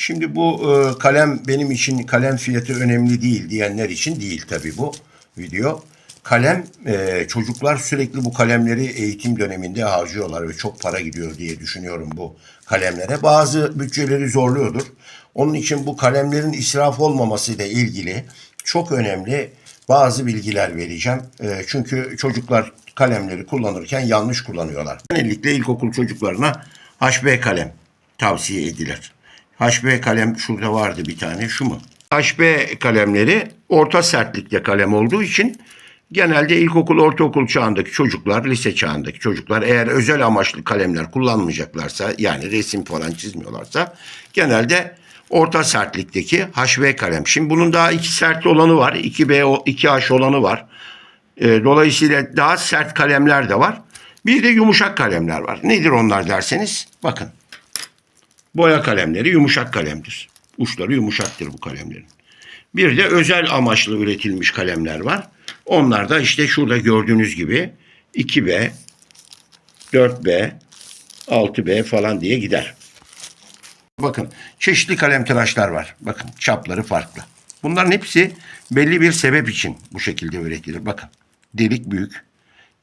Şimdi bu e, kalem benim için kalem fiyatı önemli değil diyenler için değil tabii bu video. Kalem e, çocuklar sürekli bu kalemleri eğitim döneminde harcıyorlar ve çok para gidiyor diye düşünüyorum bu kalemlere. Bazı bütçeleri zorluyordur. Onun için bu kalemlerin israf olmaması ile ilgili çok önemli bazı bilgiler vereceğim. E, çünkü çocuklar kalemleri kullanırken yanlış kullanıyorlar. Genellikle ilkokul çocuklarına HB kalem tavsiye edilir. HB kalem şurada vardı bir tane şu mu? HB kalemleri orta sertlikte kalem olduğu için genelde ilkokul, ortaokul çağındaki çocuklar, lise çağındaki çocuklar eğer özel amaçlı kalemler kullanmayacaklarsa yani resim falan çizmiyorlarsa genelde orta sertlikteki HB kalem. Şimdi bunun daha iki sert olanı var. 2B, o- 2H olanı var. E, Dolayısıyla daha sert kalemler de var. Bir de yumuşak kalemler var. Nedir onlar derseniz bakın. Boya kalemleri yumuşak kalemdir. Uçları yumuşaktır bu kalemlerin. Bir de özel amaçlı üretilmiş kalemler var. Onlar da işte şurada gördüğünüz gibi 2B, 4B, 6B falan diye gider. Bakın çeşitli kalem tıraşlar var. Bakın çapları farklı. Bunların hepsi belli bir sebep için bu şekilde üretilir. Bakın delik büyük,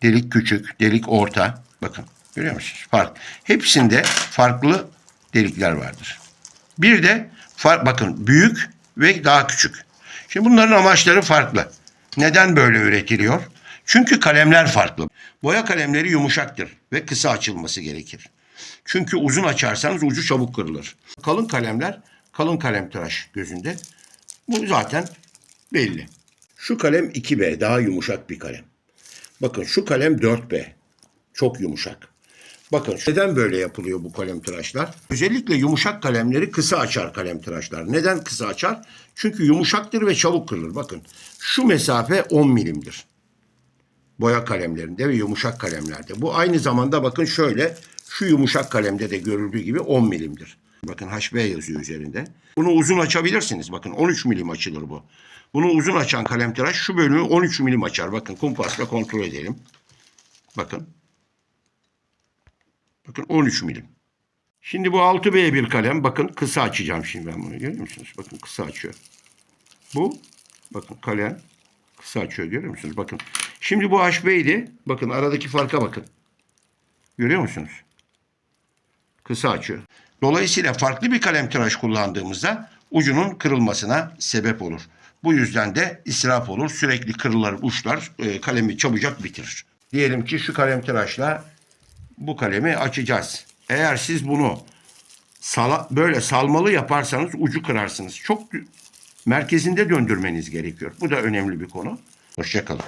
delik küçük, delik orta. Bakın görüyor musunuz? Fark. Hepsinde farklı delikler vardır. Bir de bakın büyük ve daha küçük. Şimdi bunların amaçları farklı. Neden böyle üretiliyor? Çünkü kalemler farklı. Boya kalemleri yumuşaktır ve kısa açılması gerekir. Çünkü uzun açarsanız ucu çabuk kırılır. Kalın kalemler kalın kalem tıraş gözünde. Bu zaten belli. Şu kalem 2B daha yumuşak bir kalem. Bakın şu kalem 4B. Çok yumuşak. Bakın neden böyle yapılıyor bu kalem tıraşlar? Özellikle yumuşak kalemleri kısa açar kalem tıraşlar. Neden kısa açar? Çünkü yumuşaktır ve çabuk kırılır. Bakın şu mesafe 10 milimdir. Boya kalemlerinde ve yumuşak kalemlerde. Bu aynı zamanda bakın şöyle şu yumuşak kalemde de görüldüğü gibi 10 milimdir. Bakın HB yazıyor üzerinde. Bunu uzun açabilirsiniz. Bakın 13 milim açılır bu. Bunu uzun açan kalem tıraş şu bölümü 13 milim açar. Bakın kumpasla kontrol edelim. Bakın. Bakın 13 milim. Şimdi bu 6B bir kalem. Bakın kısa açacağım şimdi ben bunu. Görüyor musunuz? Bakın kısa açıyor. Bu bakın kalem kısa açıyor görüyor musunuz? Bakın. Şimdi bu HB'ydi. Bakın aradaki farka bakın. Görüyor musunuz? Kısa açıyor. Dolayısıyla farklı bir kalem tıraş kullandığımızda ucunun kırılmasına sebep olur. Bu yüzden de israf olur. Sürekli kırılır uçlar e, kalemi çabucak bitirir. Diyelim ki şu kalem tıraşla bu kalemi açacağız. Eğer siz bunu sala, böyle salmalı yaparsanız ucu kırarsınız. Çok merkezinde döndürmeniz gerekiyor. Bu da önemli bir konu. Hoşçakalın.